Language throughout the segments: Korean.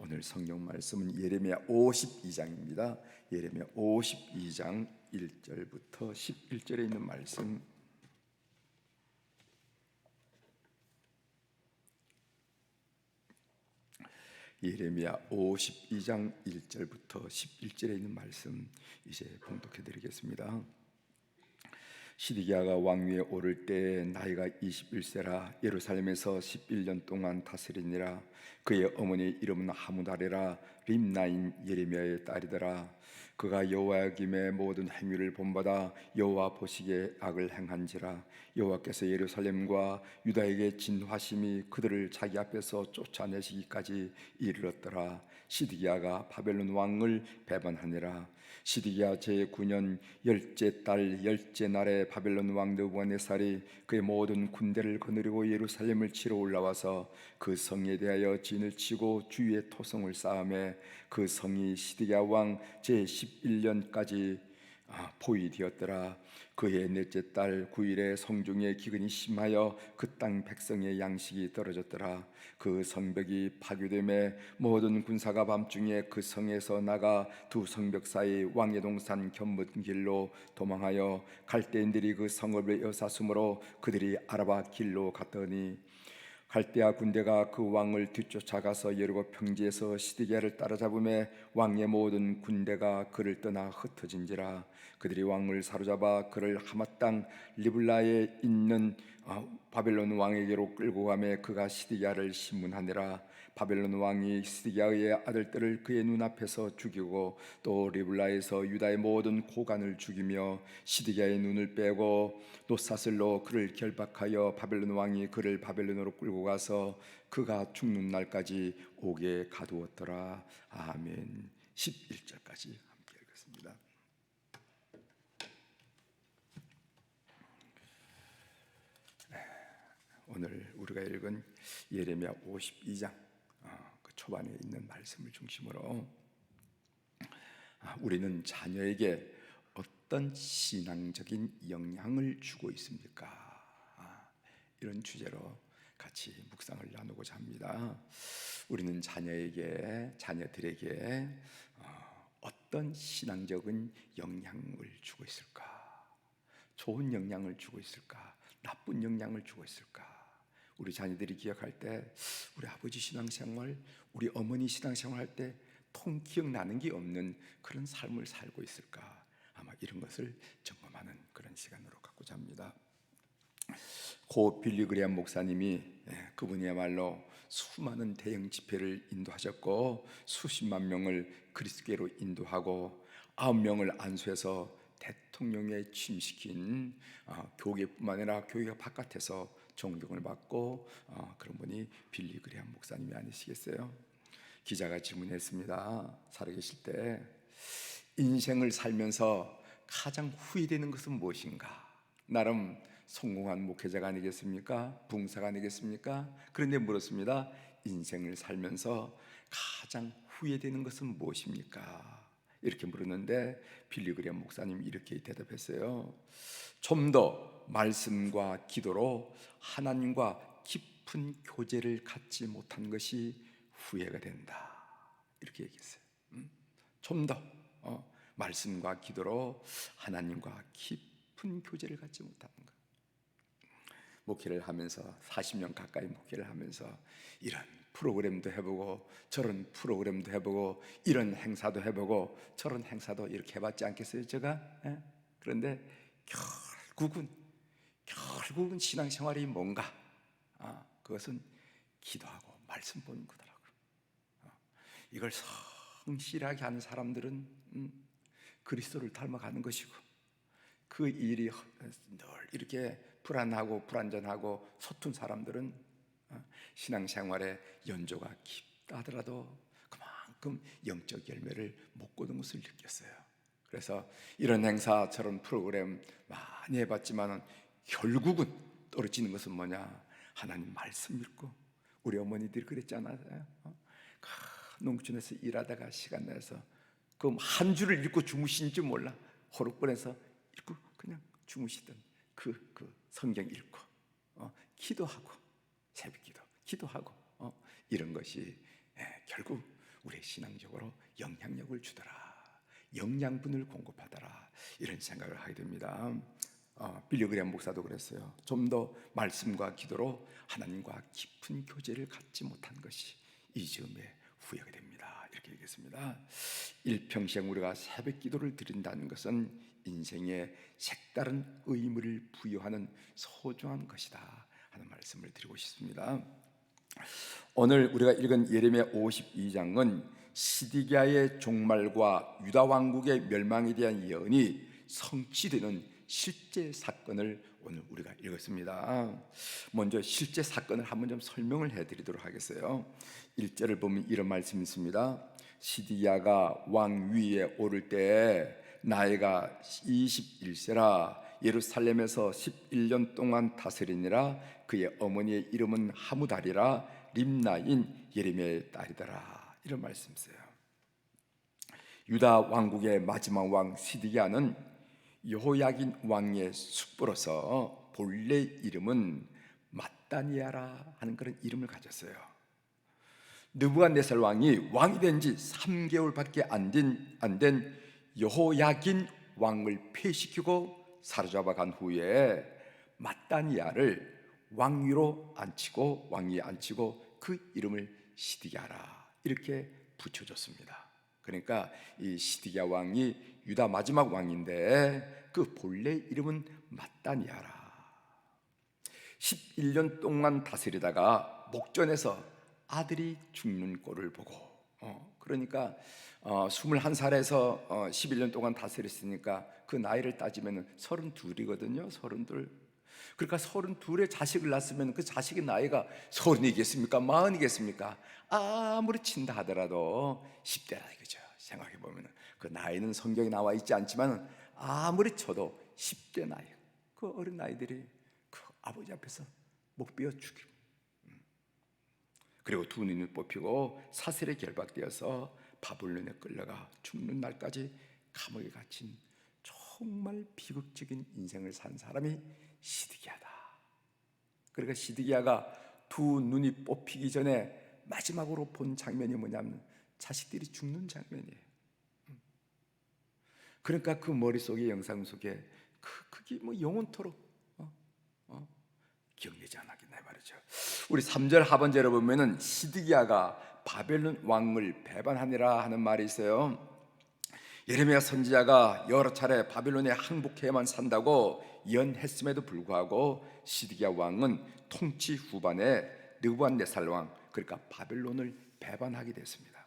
오늘 성경 말씀은 예레미야 52장입니다. 예레미야 52장 1절부터 11절에 있는 말씀. 예레미야 52장 1절부터 11절에 있는 말씀 이제 봉독해 드리겠습니다. 시디기야가 왕위에 오를 때 나이가 21세라 예루살렘에서 11년 동안 다스리니라. 그의 어머니 이름은 하무다레라 림나인 예레미야의 딸이더라. 그가 여호와김의 모든 행위를 본받아 여호와 보시기에 악을 행한지라. 여호와께서 예루살렘과 유다에게 진화심이 그들을 자기 앞에서 쫓아내시기까지 이르렀더라. 시디기야가 바벨론 왕을 배반하니라 시디기야 제9년 열째 달 열째 날에 바벨론 왕 느부갓네살이 그의 모든 군대를 거느리고 예루살렘을 치러 올라와서 그 성에 대하여 진을 치고 주위에 토성을 쌓음에 그 성이 시디기야 왕 제11년까지 아, 포위되었더라. 그의 넷째 딸 9일에 성중에 기근이 심하여 그 땅 백성의 양식이 떨어졌더라. 그 성벽이 파괴됨에 모든 군사가 밤중에 그 성에서 나가 두 성벽 사이 왕의 동산 견문 길로 도망하여 갈대인들이 그 성을 에워쌌으므로 그들이 아라바 길로 갔더니 갈대아 군대가 그 왕을 뒤쫓아가서 여리고 평지에서 시디기야를 따라잡음에 왕의 모든 군대가 그를 떠나 흩어진지라. 그들이 왕을 사로잡아 그를 하마 땅 리블라에 있는 어, 바벨론 왕에게로 끌고 가매 그가 시디기야를 신문하니라 바벨론 왕이 시디기야의 아들들을 그의 눈앞에서 죽이고 또 리블라에서 유다의 모든 고관을 죽이며 시디기야의 눈을 빼고 노사슬로 그를 결박하여 바벨론 왕이 그를 바벨론으로 끌고 가서 그가 죽는 날까지 옥에 가두었더라. 아멘. 11절까지 함께 읽겠습니다. 오늘 우리가 읽은 예레미야 52장 어, 그 초반에 있는 말씀을 중심으로 아, 우리는 자녀에게 어떤 신앙적인 영향을 주고 있습니까? 아, 이런 주제로 같이 묵상을 나누고자 합니다. 우리는 자녀에게 자녀들에게 어, 어떤 신앙적인 영향을 주고 있을까? 좋은 영향을 주고 있을까? 나쁜 영향을 주고 있을까? 우리 자녀들이 기억할 때 우리 아버지 신앙생활, 우리 어머니 신앙생활 할 때 통 기억나는 게 없는 그런 삶을 살고 있을까? 아마 이런 것을 점검하는 그런 시간으로 갖고자 합니다. 고 빌리 그레암 목사님이 예, 그분이야말로 수많은 대형 집회를 인도하셨고 수십만 명을 그리스도로 인도하고 아홉 명을 안수해서 대통령에 취임시킨 어, 교계뿐만 아니라 교회가 바깥에서 존경을 받고 어, 그런 분이 빌리 그레암 목사님이 아니시겠어요? 기자가 질문했습니다. 살아계실 때 인생을 살면서 가장 후회되는 것은 무엇인가? 나름 성공한 목회자가 아니겠습니까? 붕사가 아니겠습니까? 그런데 물었습니다. 인생을 살면서 가장 후회되는 것은 무엇입니까? 이렇게 물었는데 빌리그리엄 목사님 이렇게 대답했어요. 좀 더 말씀과 기도로 하나님과 깊은 교제를 갖지 못한 것이 후회가 된다. 이렇게 얘기했어요. 음? 좀더 어, 말씀과 기도로 하나님과 깊은 교제를 갖지 못하는 것. 목회를 하면서 40년 가까이 목회를 하면서 이런 프로그램도 해보고 저런 프로그램도 해보고 이런 행사도 해보고 저런 행사도 이렇게 해봤지 않겠어요 제가 예? 그런데 결국은 결국은 신앙생활이 뭔가 아, 그것은 기도하고 말씀 보는 거더라고요 어, 이걸 성실하게 하는 사람들은 음, 그리스도를 닮아가는 것이고 그 일이 늘 이렇게 불안하고 불안전하고 서툰 사람들은 어, 신앙생활에 연조가 깊다 하더라도 그만큼 영적 열매를 못 거둔 것을 느꼈어요. 그래서 이런 행사 저런 프로그램 많이 해봤지만 결국은 떨어지는 것은 뭐냐? 하나님 말씀 읽고 우리 어머니들이 그랬잖아요. 어? 농촌에서 일하다가 시간 내서 그한 줄을 읽고 주무신 줄 몰라 호록번에서 읽고 그냥 주무시던 그, 그 성경 읽고 어, 기도하고 새벽기도 기도하고 어, 이런 것이 예, 결국 우리 신앙적으로 영향력을 주더라. 영양분을 공급하더라. 이런 생각을 하게 됩니다. 어, 빌리그램 목사도 그랬어요. 좀 더 말씀과 기도로 하나님과 깊은 교제를 갖지 못한 것이 이 즈음에 후회가 됩니다. 이렇게 얘기했습니다. 일평생 우리가 새벽 기도를 드린다는 것은 인생에 색다른 의미를 부여하는 소중한 것이다 하는 말씀을 드리고 싶습니다. 오늘 우리가 읽은 예레미야 52장은 시디기아의 종말과 유다 왕국의 멸망에 대한 예언이 성취되는 실제 사건을 오늘 우리가 읽었습니다. 먼저 실제 사건을 한번 좀 설명을 해드리도록 하겠어요. 1절을 보면 이런 말씀이 있습니다. 시디야가 왕 위에 오를 때 나이가 21세라 예루살렘에서 11년 동안 다스리니라 그의 어머니의 이름은 하무달이라 림나인 예레미야의 딸이더라 이런 말씀이세요. 유다 왕국의 마지막 왕 시디야는 여호야긴 왕의 숙부로서 본래 이름은 마따니아라 하는 그런 이름을 가졌어요. 느부갓네살 왕이 왕이 된 지 3개월밖에 안된 여호야긴 왕을 폐시키고 사로잡아 간 후에 마따니아를 왕위로 앉히고 왕위에 앉히고 그 이름을 시디야라 이렇게 붙여줬습니다. 그러니까 이 시디야 왕이 유다 마지막 왕인데 그 본래 이름은 마따니아라. 11년 동안 다스리다가 목전에서 아들이 죽는 꼴을 보고 어, 그러니까 어, 21살에서 어, 11년 동안 다스렸으니까 그 나이를 따지면 32이거든요. 32. 그러니까 32에 자식을 낳았으면 그 자식의 나이가 서른이겠습니까? 마흔이겠습니까? 아무리 친다 하더라도 10대라 이거죠. 생각해 보면 그 나이는 성경에 나와 있지 않지만 아무리 쳐도 10대 나이. 그 어린 나이들이 그 아버지 앞에서 목 비어 죽임. 음. 그리고 두 눈을 뽑히고 사슬에 결박되어서 바블론에 끌려가 죽는 날까지 감옥에 갇힌 정말 비극적인 인생을 산 사람이 시드기야다. 그러니까 시드기야가 두 눈이 뽑히기 전에 마지막으로 본 장면이 뭐냐면 자식들이 죽는 장면이에요. 음. 그러니까 그 머릿속에 영상 속에 그, 그게 뭐 영원토록 어? 어? 기억되지 않았겠나 말이죠. 우리 3절 하반절에 보면은 시드기야가 바벨론 왕을 배반하니라 하는 말이 있어요. 예레미야 선지자가 여러 차례 바벨론에 항복해야만 산다고 예언했음에도 불구하고 시드기야 왕은 통치 후반에 느부갓네살 왕 그러니까 바벨론을 배반하게 됐습니다.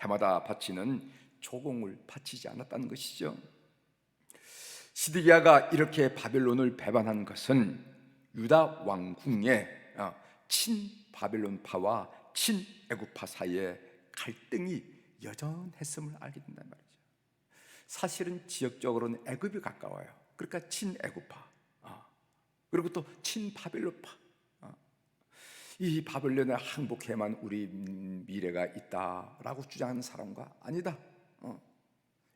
해마다 바치는 조공을 바치지 않았다는 것이죠. 시드기야가 이렇게 바벨론을 배반한 것은 유다 왕궁의 어, 친 바벨론파와 친 애굽파 사이에 갈등이 여전했음을 알게 된단 말이죠. 사실은 지역적으로는 애굽이 가까워요. 그러니까 친 애굽파 어. 그리고 또 친 바벨론파. 어. 이 바벨론에 항복해만 우리 미래가 있다라고 주장하는 사람과 아니다. 어.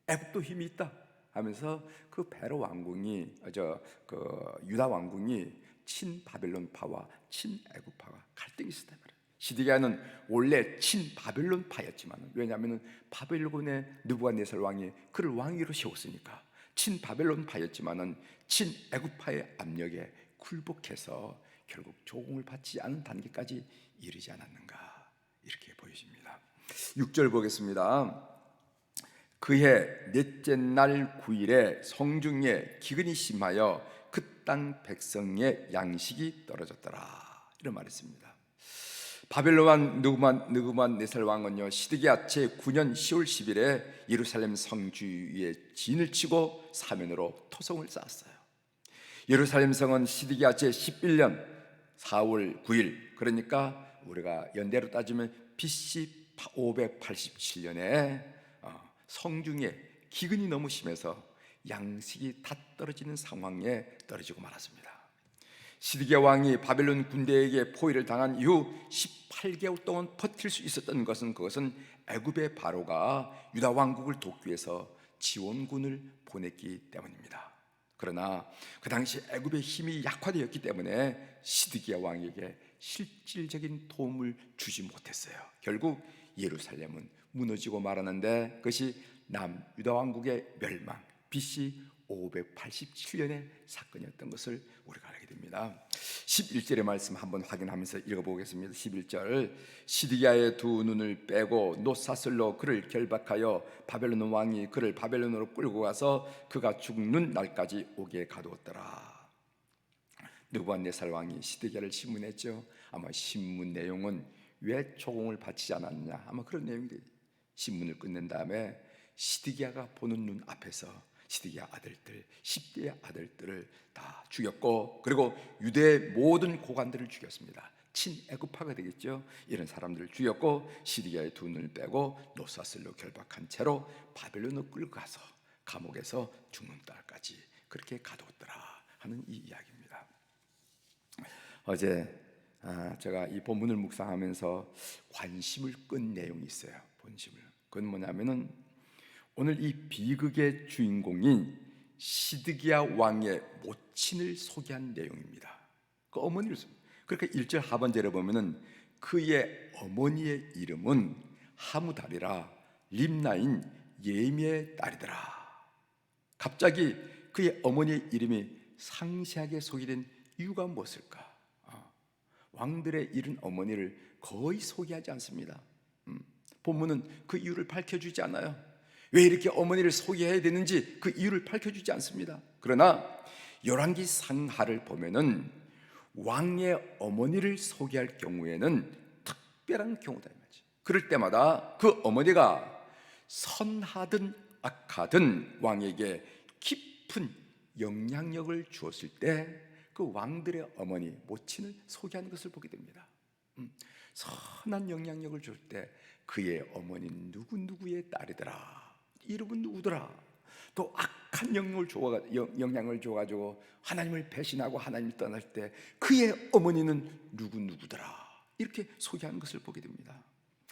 애굽도 힘이 있다 하면서 그 베로 왕궁이 저 그 유다 왕궁이 친 바벨론파와 친 애굽파가 갈등이 있었단 말이에요. 시디기야는 원래 친 바벨론파였지만 왜냐하면 바벨론의 느부갓네살 왕이 그를 왕위로 세웠으니까 친 바벨론파였지만은 친 애굽파의 압력에 굴복해서 결국 조공을 받지 않은 단계까지 이르지 않았는가 이렇게 보여집니다. 6절 보겠습니다. 그해 넷째 날 9일에 성중에 기근이 심하여 그 땅 백성의 양식이 떨어졌더라 이런 말했습니다. 바벨론 왕 느구만 느구만 네살 왕은요 시드기야 제 9년 10월 10일에 예루살렘 성주위에 진을 치고 사면으로 토성을 쌓았어요. 예루살렘 성은 시드기야 제 11년 4월 9일 그러니까 우리가 연대로 따지면 BC 587년에 어, 성중에 기근이 너무 심해서 양식이 다 떨어지는 상황에 떨어지고 말았습니다. 시드기야 왕이 바벨론 군대에게 포위를 당한 이후 18개월 동안 버틸 수 있었던 것은 그것은 애굽의 바로가 유다 왕국을 돕기 위해서 지원군을 보냈기 때문입니다. 그러나 그 당시 애굽의 힘이 약화되었기 때문에 시드기야 왕에게 실질적인 도움을 주지 못했어요. 결국 예루살렘은 무너지고 말았는데 그것이 남 유다 왕국의 멸망 BC 587년의 사건이었던 것을 우리가 알게 됩니다. 11절의 말씀 한번 확인하면서 읽어보겠습니다. 11절 시디기야의 두 눈을 빼고 노사슬로 그를 결박하여 바벨론 왕이 그를 바벨론으로 끌고 가서 그가 죽는 날까지 오게 가두었더라. 느부갓네살 왕이 시드기야를 신문했죠. 아마 신문 내용은 왜 초공을 바치지 않았느냐 아마 그런 내용이 돼. 신문을 끝낸 다음에 시드기야가 보는 눈 앞에서 시드기야 아들들 10대의 아들들을 다 죽였고 그리고 유대의 모든 고관들을 죽였습니다. 친애굽파가 되겠죠. 이런 사람들을 죽였고 시드기야의 두 눈을 빼고 노사슬로 결박한 채로 바벨론으로 끌고 가서 감옥에서 죽는 날까지 그렇게 가두었더라 하는 이 이야기입니다. 어제 아, 제가 이 본문을 묵상하면서 관심을 끈 내용이 있어요. 본심을. 그건 뭐냐면은 오늘 이 비극의 주인공인 시드기야 왕의 모친을 소개한 내용입니다. 그 어머니를 소- 그러니까 1절 하반절에 보면은 그의 어머니의 이름은 하무달이라 림나인 예미의 딸이더라. 갑자기 그의 어머니의 이름이 상세하게 소개된 이유가 무엇일까? 어, 왕들의 잃은 어머니를 거의 소개하지 않습니다. 음, 본문은 그 이유를 밝혀주지 않아요. 왜 이렇게 어머니를 소개해야 되는지 그 이유를 밝혀주지 않습니다. 그러나 열왕기 상하를 보면은 왕의 어머니를 소개할 경우에는 특별한 경우다 이 말이지. 그럴 때마다 그 어머니가 선하든 악하든 왕에게 깊은 영향력을 주었을 때 그 왕들의 어머니 모친을 소개하는 것을 보게 됩니다. 음, 선한 영향력을 줄 때 그의 어머니는 누구 누구의 딸이더라. 이름은 누구더라. 또 악한 영향을 줘 영향을 줘가지고 하나님을 배신하고 하나님을 떠날 때 그의 어머니는 누구 누구더라. 이렇게 소개하는 것을 보게 됩니다.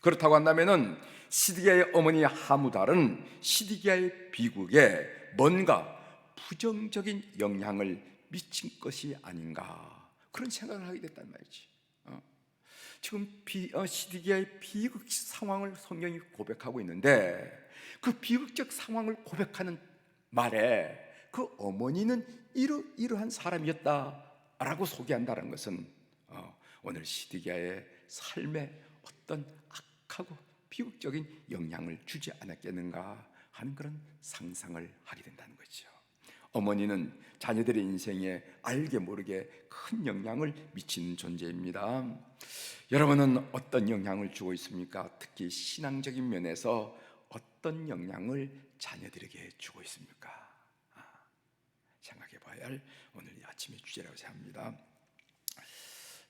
그렇다고 한다면은 시디기야의 어머니 하무달은 시디기야의 비극에 뭔가 부정적인 영향을 미친 것이 아닌가 그런 생각을 하게 됐단 말이지. 어. 지금 비, 어, 시디기야의 비극 상황을 성경이 고백하고 있는데 그 비극적 상황을 고백하는 말에 그 어머니는 이러 이러한 사람이었다라고 소개한다는 것은 어, 오늘 시디기야의 삶에 어떤 악하고 비극적인 영향을 주지 않았겠는가 하는 그런 상상을 하게 된다는 거죠. 어머니는 자녀들의 인생에 알게 모르게 큰 영향을 미치는 존재입니다. 여러분은 어떤 영향을 주고 있습니까? 특히 신앙적인 면에서 어떤 영향을 자녀들에게 주고 있습니까? 아, 생각해 봐야 할 오늘 이 아침의 주제라고 생각합니다.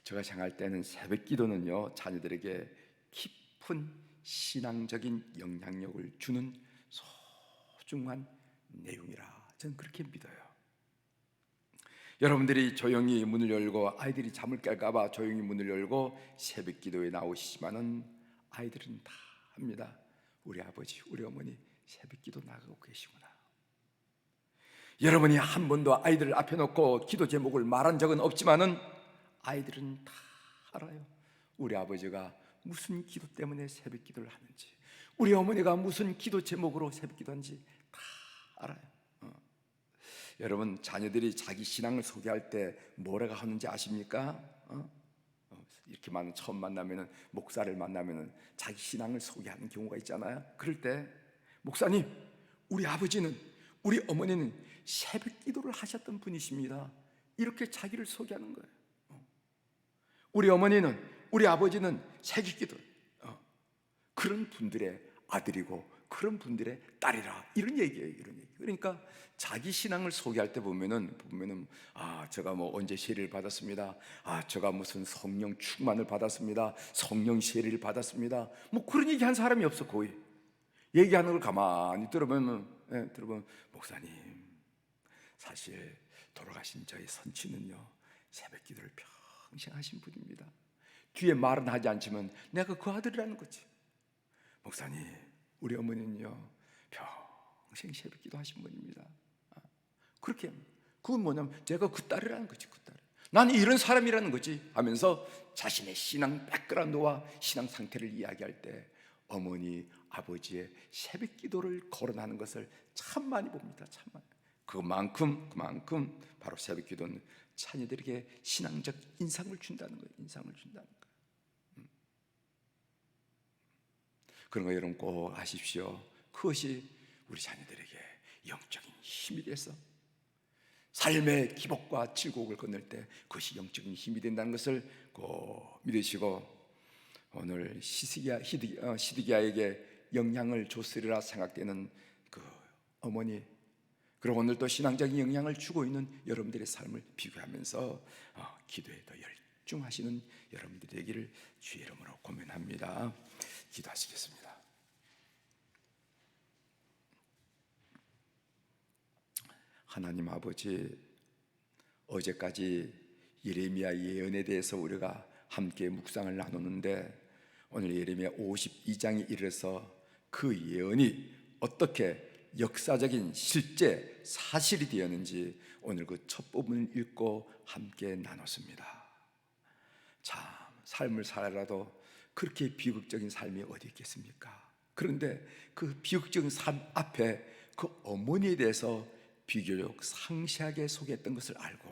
제가 생각할 때는 새벽 기도는요, 자녀들에게 깊은 신앙적인 영향력을 주는 소중한 내용이라 저는 그렇게 믿어요. 여러분들이 조용히 문을 열고 아이들이 잠을 깰까봐 조용히 문을 열고 새벽 기도에 나오시지만은 아이들은 다 합니다. 우리 아버지, 우리 어머니 새벽 기도 나가고 계시구나. 여러분이 한 번도 아이들을 앞에 놓고 기도 제목을 말한 적은 없지만은 아이들은 다 알아요. 우리 아버지가 무슨 기도 때문에 새벽 기도를 하는지, 우리 어머니가 무슨 기도 제목으로 새벽 기도하는지 다 알아요. 어. 여러분 자녀들이 자기 신앙을 소개할 때 뭐라고 하는지 아십니까? 어? 어, 이렇게 만 처음 만나면은 목사를 만나면은 자기 신앙을 소개하는 경우가 있잖아요. 그럴 때 목사님, 우리 아버지는 우리 어머니는 새벽 기도를 하셨던 분이십니다. 이렇게 자기를 소개하는 거예요. 어. 우리 어머니는 우리 아버지는 새벽 기도 어. 그런 분들의 아들이고 그런 분들의 딸이라 이런 얘기예요. 이런 얘기. 그러니까 자기 신앙을 소개할 때 보면은 보면은 아 제가 뭐 언제 세례를 받았습니다. 아 제가 무슨 성령 충만을 받았습니다. 성령 세례를 받았습니다. 뭐 그런 얘기 한 사람이 없어 거의. 얘기하는 걸 가만히 들어보면 예, 들어보면 목사님 사실 돌아가신 저희 선친은요 새벽 기도를 평생 하신 분입니다. 뒤에 말은 하지 않지만 내가 그 아들이라는 거지. 목사님, 우리 어머니는요 평생 새벽 기도하신 분입니다. 아, 그렇게. 그건 뭐냐면 제가 그 딸이라는 거지, 그 딸. 나는 이런 사람이라는 거지 하면서 자신의 신앙 백그라운드와 신앙 상태를 이야기할 때 어머니 아버지의 새벽 기도를 거론하는 것을 참 많이 봅니다. 참 많이. 그만큼 그만큼 바로 새벽 기도는 자녀들에게 신앙적 인상을 준다는 거예요. 인상을 준다는 거예요. 음. 그런 거 여러분 꼭 아십시오. 그것이 우리 자녀들에게 영적인 힘이 돼서 삶의 기복과 즐거움을 건널 때 그것이 영적인 힘이 된다는 것을 꼭 믿으시고 오늘 시드기야, 히드기, 어, 시드기야에게 영향을 줬으리라 생각되는 그 어머니 그리고 오늘 또 신앙적인 영향을 주고 있는 여러분들의 삶을 비교하면서 어, 기도에 더 열중하시는 여러분들이 되기를 주의 이름으로 고면합니다. 기도하시겠습니다. 하나님 아버지 어제까지 예레미야 예언에 대해서 우리가 함께 묵상을 나누는데 오늘 예레미야 52장에 이르러서 그 예언이 어떻게 역사적인 실제 사실이 되었는지 오늘 그 첫 부분을 읽고 함께 나눴습니다. 참 삶을 살아라도 그렇게 비극적인 삶이 어디 있겠습니까? 그런데 그 비극적인 삶 앞에 그 어머니에 대해서 비교적 상세하게 소개했던 것을 알고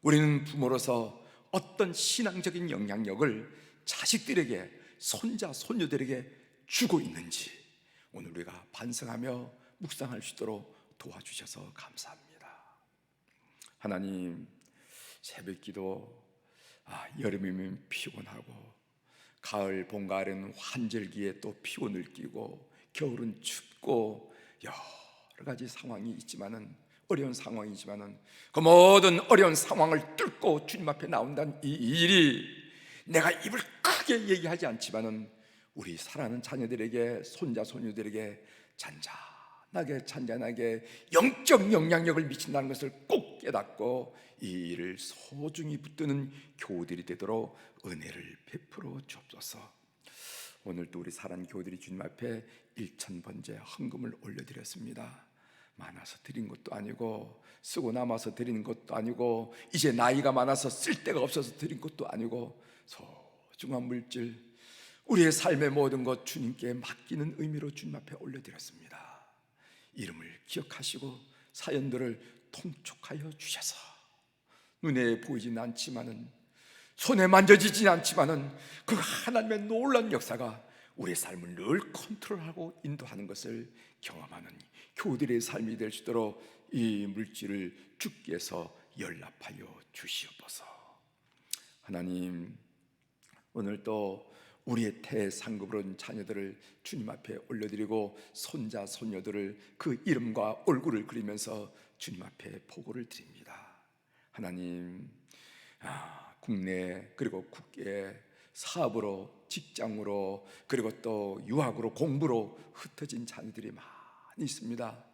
우리는 부모로서 어떤 신앙적인 영향력을 자식들에게 손자 손녀들에게 주고 있는지 오늘 우리가 반성하며 묵상할 수 있도록 도와주셔서 감사합니다. 하나님 새벽기도 아, 여름이면 피곤하고 가을 봄 가을에는 환절기에 또 피곤을 끼고 겨울은 춥고 여러 가지 상황이 있지만은 어려운 상황이지만은 그 모든 어려운 상황을 뚫고 주님 앞에 나온다는 이 일이 내가 입을 크게 얘기하지 않지만은 우리 사랑하는 자녀들에게 손자 손녀들에게 잔잔하게 잔잔하게 영적 영향력을 미친다는 것을 꼭 깨닫고 이 일을 소중히 붙드는 교우들이 되도록 은혜를 베풀어 주옵소서. 오늘도 우리 사랑 교우들이 주님 앞에 일천 번째 헌금을 올려드렸습니다. 많아서 드린 것도 아니고 쓰고 남아서 드리는 것도 아니고 이제 나이가 많아서 쓸 데가 없어서 드린 것도 아니고 소중한 물질 우리의 삶의 모든 것 주님께 맡기는 의미로 주님 앞에 올려드렸습니다. 이름을 기억하시고 사연들을 통촉하여 주셔서 눈에 보이진 않지만은 손에 만져지진 않지만은 그 하나님의 놀란 역사가 우리의 삶을 늘 컨트롤하고 인도하는 것을 경험하는 교우들의 삶이 될 수 있도록 이 물질을 주께서 연락하여 주시옵소서. 하나님 오늘 또 우리의 태상급으로 자녀들을 주님 앞에 올려드리고 손자 손녀들을 그 이름과 얼굴을 그리면서 주님 앞에 보고를 드립니다. 하나님 아, 국내 그리고 국외 사업으로 직장으로 그리고 또 유학으로 공부로 흩어진 자녀들이 많이 있습니다.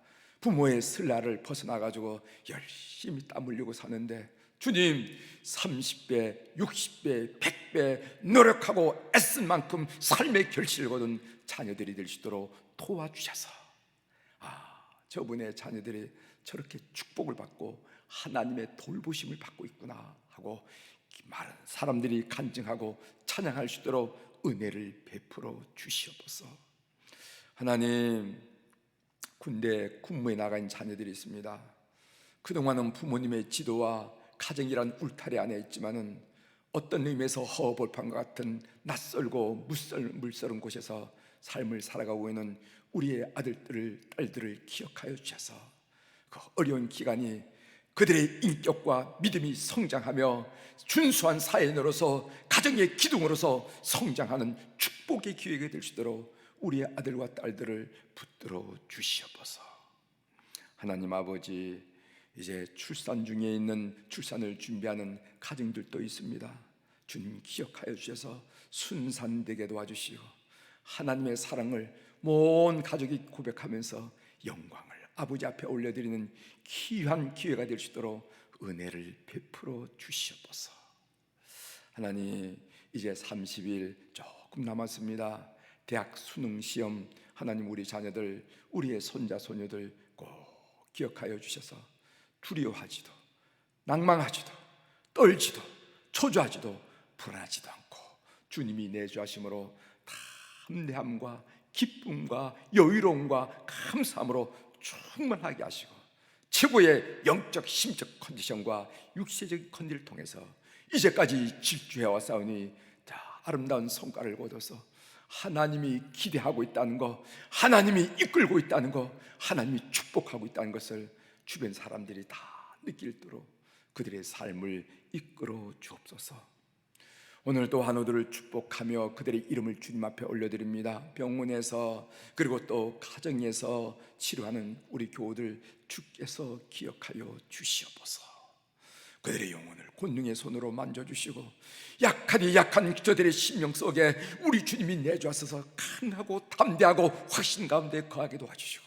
부모의 슬라를 벗어나 가지고 열심히 땀 흘리고 사는데 주님 30배, 60배, 100배 노력하고 애쓴 만큼 삶의 결실을 거둔 자녀들이 될 수 있도록 도와주셔서 아 저분의 자녀들이 저렇게 축복을 받고 하나님의 돌보심을 받고 있구나 하고 많은 사람들이 간증하고 찬양할 수 있도록 은혜를 베풀어 주시옵소서. 하나님 군대 군무에 나가 자녀들이 있습니다. 그동안은 부모님의 지도와 가정이란 울타리 안에 있지만은 어떤 의미에서 허벌판과 같은 낯설고 물설, 물설은 곳에서 삶을 살아가고 있는 우리의 아들들을 딸들을 기억하여 주셔서 그 어려운 기간이 그들의 인격과 믿음이 성장하며 준수한 사회인으로서 가정의 기둥으로서 성장하는 축복의 기회가 될 수 있도록 우리의 아들과 딸들을 붙들어 주시옵소서. 하나님 아버지 이제 출산 중에 있는 출산을 준비하는 가정들도 있습니다. 주님 기억하여 주셔서 순산되게 도와주시고 하나님의 사랑을 모든 가족이 고백하면서 영광을 아버지 앞에 올려드리는 귀한 기회가 될 수 있도록 은혜를 베풀어 주시옵소서. 하나님 이제 30일 조금 남았습니다. 대학 수능 시험 하나님 우리 자녀들 우리의 손자 손녀들 꼭 기억하여 주셔서 두려워하지도 낭망하지도 떨지도 초조하지도 불안하지도 않고 주님이 내주하심으로 다 담대함과 기쁨과 여유로움과 감사함으로 충만하게 하시고 최고의 영적 심적 컨디션과 육체적인 컨디를 통해서 이제까지 질주해와 싸우니 자, 아름다운 성과를 거둬서 하나님이 기대하고 있다는 거, 하나님이 이끌고 있다는 거, 하나님이 축복하고 있다는 것을 주변 사람들이 다 느낄도록 그들의 삶을 이끌어 주옵소서. 오늘도 한우들을 축복하며 그들의 이름을 주님 앞에 올려드립니다. 병원에서 그리고 또 가정에서 치료하는 우리 교우들 주께서 기억하여 주시옵소서. 그들의 영혼을 권능의 손으로 만져주시고 약하니 약한 저들의 심령 속에 우리 주님이 내주하셔서 강하고 담대하고 확신 가운데 거하게 도와주시고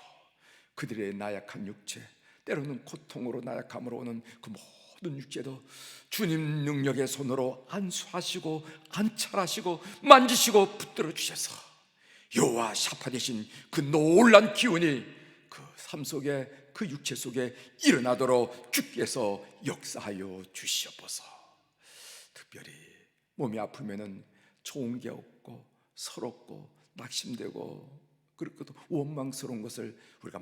그들의 나약한 육체 때로는 고통으로 나약함으로 오는 그 모든 육체도 주님 능력의 손으로 안수하시고 안찰하시고 만지시고 붙들어 주셔서 여호와 샤파 되신 그 놀란 기운이 그 삶 속에 그 육체 속에 일어나도록 주께서 역사하여 주시옵소서. 특별히 몸이 아프면은 좋은 게 없고 서럽고 낙심되고 그리고 또 원망스러운 것을 우리가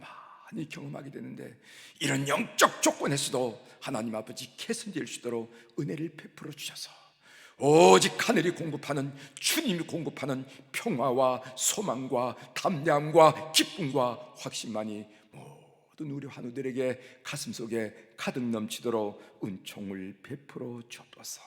많이 경험하게 되는데 이런 영적 조건에서도 하나님 아버지 개선될 수 있도록 은혜를 베풀어 주셔서 오직 하늘이 공급하는 주님이 공급하는 평화와 소망과 담대함과 기쁨과 확신만이 모든 우리 환우들에게 가슴 속에 가득 넘치도록 은총을 베풀어 주옵소서.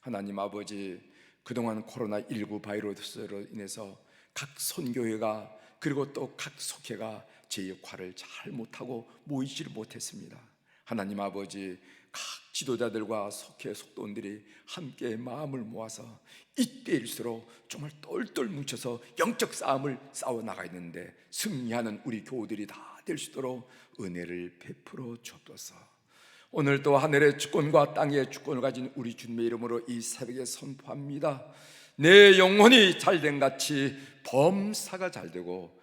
하나님 아버지 그동안 코로나19 바이러스로 인해서 각 선교회가 그리고 또 각 속회가 제 역할을 잘 못하고 모이지를 못했습니다. 하나님 아버지 각 지도자들과 속회 속도원들이 함께 마음을 모아서 이때일수록 정말 똘똘 뭉쳐서 영적 싸움을 싸워 나가 있는데 승리하는 우리 교우들이 다 될 수 있도록 은혜를 베풀어 주옵소서. 오늘 또 하늘의 주권과 땅의 주권을 가진 우리 주님의 이름으로 이 새벽에 선포합니다. 내 영혼이 잘된 같이 범사가 잘 되고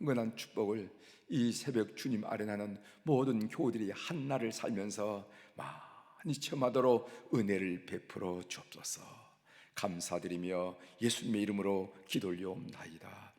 강건한 축복을 이 새벽 주님 아래 나는 모든 교우들이 한 날을 살면서 많이 체험하도록 은혜를 베풀어 주옵소서. 감사드리며 예수님의 이름으로 기도 올려옵나이다.